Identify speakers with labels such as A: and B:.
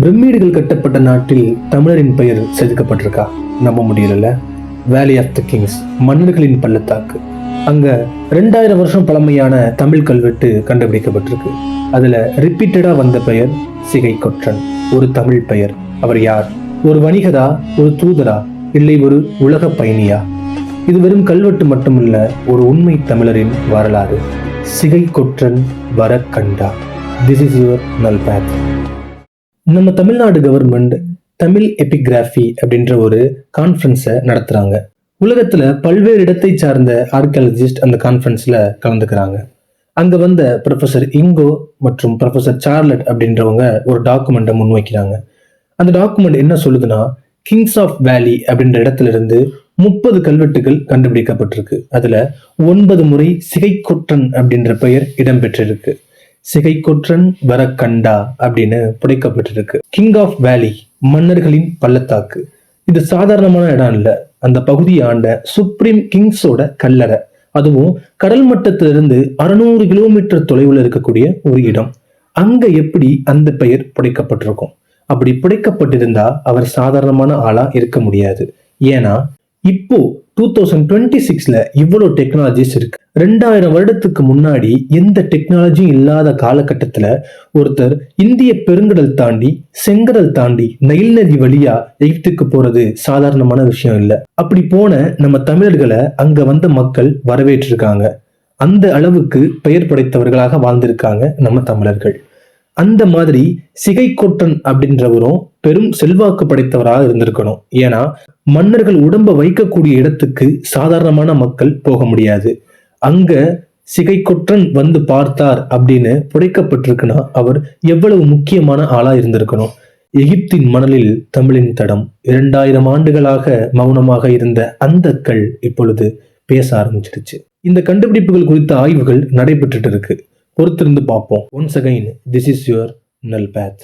A: பிரமிடுகள் கட்டப்பட்ட நாட்டில் தமிழரின் பெயர் செதுக்கப்பட்டிருக்கா? நம்ப முடியல வேலி ஆஃப் த கிங்ஸ் மன்னர்களின் பள்ளத்தாக்கு. அங்க ரெண்டாயிரம் வருஷம் பழமையான தமிழ் கல்வெட்டு கண்டுபிடிக்கப்பட்டிருக்கு. அதுல ரிப்பீட்டடா வந்த பெயர் சிகை கொற்றன் ஒரு தமிழ் பெயர். அவர் யார்? ஒரு வணிகரா? ஒரு தூதரா? இல்லை ஒரு உலக பயணியா? இது வெறும் கல்வெட்டு மட்டுமல்ல ஒரு உண்மை தமிழரின் வரலாறு. சிகை கொற்றன் வர கண்டா திஸ் இஸ் யுவர் நல் பேத் நம்ம தமிழ்நாடு கவர்மெண்ட் தமிழ் எபிகிராஃபி அப்படின்ற ஒரு கான்ஃபரன்ஸை நடத்துகிறாங்க உலகத்தில் பல்வேறு இடத்தை சார்ந்த ஆர்கியாலஜிஸ்ட் அந்த கான்ஃபரன்ஸில் கலந்துக்கிறாங்க. அங்கே வந்த ப்ரொஃபசர் இங்கோ மற்றும் ப்ரொஃபசர் சார்லட் அப்படின்றவங்க ஒரு டாக்குமெண்ட்டை முன்வைக்கிறாங்க. அந்த டாக்குமெண்ட் என்ன சொல்லுதுன்னா கிங்ஸ் ஆஃப் வேலி அப்படின்ற இடத்துல இருந்து முப்பது கல்வெட்டுகள் கண்டுபிடிக்கப்பட்டிருக்கு. அதில் ஒன்பது முறை சிகைக்கொற்றன் அப்படின்ற பெயர் இடம்பெற்றிருக்கு. சிகைக்கொற்றன் வரக்கண்டா அப்படின்னு புடைக்கப்பட்டிருக்கு. கிங் ஆஃப் வேலி மன்னர்களின் பள்ளத்தாக்கு. இது சாதாரணமான இடம் இல்ல. அந்த பகுதியை ஆண்ட சுப்ரீம் கிங்ஸோட கல்லறை. அதுவும் கடல் மட்டத்திலிருந்து அறுநூறு கிலோமீட்டர் தொலைவில் இருக்கக்கூடிய ஒரு இடம். அங்க எப்படி அந்த பெயர் புடைக்கப்பட்டிருக்கும்? அப்படி புடைக்கப்பட்டிருந்தா அவர் சாதாரணமான ஆளா இருக்க முடியாது. ஏன்னா இப்போ டூ தௌசண்ட் டுவெண்ட்டி சிக்ஸ்ல இவ்வளவு டெக்னாலஜிஸ் இருக்கு. ரெண்டாயிரம் வருடத்துக்கு முன்னாடி எந்த டெக்னாலஜியும் இல்லாத காலகட்டத்துல ஒருத்தர் இந்திய பெருங்கடல் தாண்டி செங்கடல் தாண்டி நைல் நதி வழியா எகிப்துக்கு போறது சாதாரணமான விஷயம் இல்ல. அப்படி போன நம்ம தமிழர்களை அங்க வந்த மக்கள் வரவேற்றிருக்காங்க. அந்த அளவுக்கு பெயர் படைத்தவர்களாக வாழ்ந்திருக்காங்க நம்ம தமிழர்கள். அந்த மாதிரி சிகைக்கொற்றன் அப்படின்றவரும் பெரும் செல்வாக்கு படைத்தவராக இருந்திருக்கணும். ஏன்னா மன்னர்கள் உடம்ப வைக்கக்கூடிய இடத்துக்கு சாதாரணமான மக்கள் போக முடியாது. அங்க சிகைக்குற்றன் வந்து பார்த்தார் அப்படின்னு புடைக்கப்பட்டிருக்குன்னா அவர் எவ்வளவு முக்கியமான ஆளா இருந்திருக்கணும். எகிப்தின் மணலில் தமிழின் தடம் இரண்டாயிரம் ஆண்டுகளாக மௌனமாக இருந்த அந்த கல் இப்பொழுது பேச ஆரம்பிச்சிருச்சு இந்த கண்டுபிடிப்புகள் குறித்த ஆய்வுகள் நடைபெற்றுட்டு இருக்கு. பொறுத்திருந்து பார்ப்போம். Once again this is your நல் பேத்